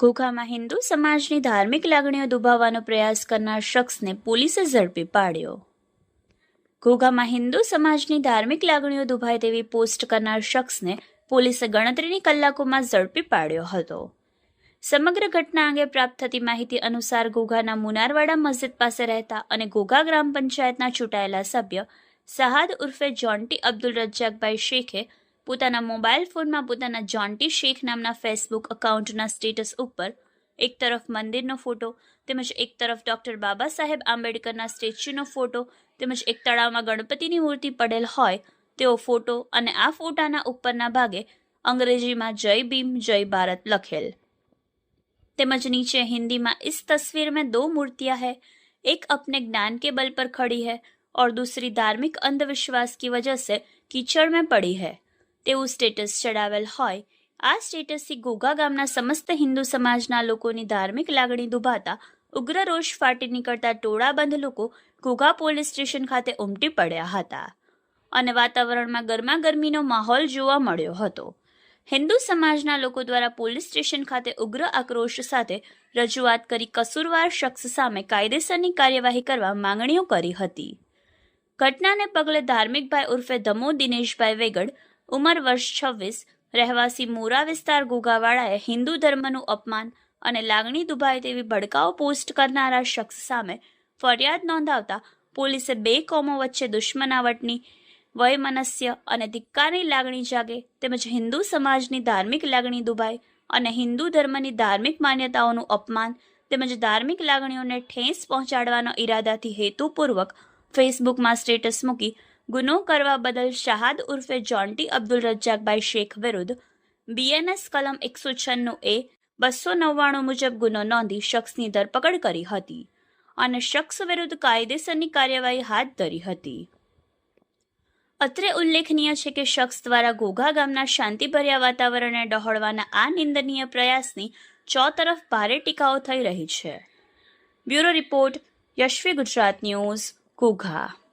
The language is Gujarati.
ઘોઘામાં હિન્દુ સમાજની ધાર્મિક લાગણીઓ દુભાવવાનો પ્રયાસ કરનાર શખ્સને પોલીસે ઝડપી પાડ્યો. ઘોઘામાં હિન્દુ સમાજની ધાર્મિક લાગણીઓ દુભાય તેવી પોસ્ટ કરનાર શખ્સને પોલીસે ગણતરીની કલાકોમાં ઝડપી પાડ્યો હતો. સમગ્ર ઘટના અંગે પ્રાપ્ત થતી માહિતી અનુસાર ઘોઘાના મુનારવાડા મસ્જિદ પાસે રહેતા અને ઘોઘા ગ્રામ પંચાયતના ચૂંટાયેલા સભ્ય સહાદ ઉર્ફે જોન્ટી અબ્દુલ રજાકભાઈ શેખે પોતાના મોબાઈલ ફોનમાં પોતાના જોન્ટી શેખ નામના ફેસબુક અકાઉન્ટના સ્ટેટસ ઉપર એક તરફ મંદિરનો ફોટો તેમજ એક તરફ ડોક્ટર બાબા સાહેબ આંબેડકરના સ્ટેચ્યુનો ફોટો તેમજ એક તળાવમાં ગણપતિની મૂર્તિ પડેલ હોય તેવો ફોટો અને આ ફોટાના ઉપરના ભાગે અંગ્રેજીમાં જય ભીમ જય ભારત લખેલ તેમજ नीचे हिंदी में इस तस्वीर में दो मूर्तियां है एक अपने ज्ञान के बल पर खड़ी है और दूसरी धार्मिक अंधविश्वास की वजह से कीचड़ में पड़ी है તેવું સ્ટેટસ ચડાવેલ હોય. આ સ્ટેટસથી ઘોઘા ગામના સમસ્ત હિન્દુ સમાજના લોકોની ધાર્મિક લાગણી દુભાતા ઉગ્ર રોષ ફાટી નીકળતા ટોળાબંધ લોકો ઘોઘા પોલીસ સ્ટેશન ખાતે ઉમટી પડ્યા હતા. અને વાતાવરણમાં ગરમાગરમીનો માહોલ જોવા મળ્યો હતો. હિન્દુ સમાજના લોકો દ્વારા પોલીસ સ્ટેશન ખાતે ઉગ્ર આક્રોશ સાથે રજૂઆત કરી કસૂરવાર શખ્સ સામે કાયદેસરની કાર્યવાહી કરવા માંગણીઓ કરી હતી. ઘટનાને પગલે ધાર્મિકભાઈ ઉર્ફે ધમો દિનેશભાઈ વેગડ ઉંમર વર્ષ છવ્વીસ, રહેવાસી મોરા વિસ્તાર ગોગાવાળાએ હિન્દુ ધર્મનું અપમાન અને લાગણી દુભાય તેવી ભડકાઓ પોસ્ટ કરનારા શખ્સ સામે ફરિયાદ નોંધાવતા પોલીસે બે કોમો વચ્ચે દુશ્મનાવટની, વયમનસ્ય અને ધિક્કારની લાગણી જાગે તેમજ હિન્દુ સમાજની ધાર્મિક લાગણી દુભાય અને હિન્દુ ધર્મની ધાર્મિક માન્યતાઓનું અપમાન તેમજ ધાર્મિક લાગણીઓને ઠેસ પહોંચાડવાનો ઈરાદાથી હેતુપૂર્વક ફેસબુકમાં સ્ટેટસ મૂકી ગુનો કરવા બદલ શાહાદ ઉર્ફે જોન્ટી અબ્દુલ રજાકભાઈ શેખ વિરુદ્ધ બીએનએસ કલમ એકસો છન્નું એ બસો નવ્વાણું મુજબ ગુનો નોંધી શખ્સની ધરપકડ કરી હતી અને શખ્સ વિરુદ્ધ કાયદેસરની કાર્યવાહી હાથ ધરી હતી. અત્રે ઉલ્લેખનીય છે કે શખ્સ દ્વારા ઘોઘા ગામના શાંતિભર્યા વાતાવરણને ડહોળવાના આ નિંદનીય પ્રયાસની ચોતરફ ભારે ટીકાઓ થઈ રહી છે. Bureau report Yashvi Gujarat news, Ghogha.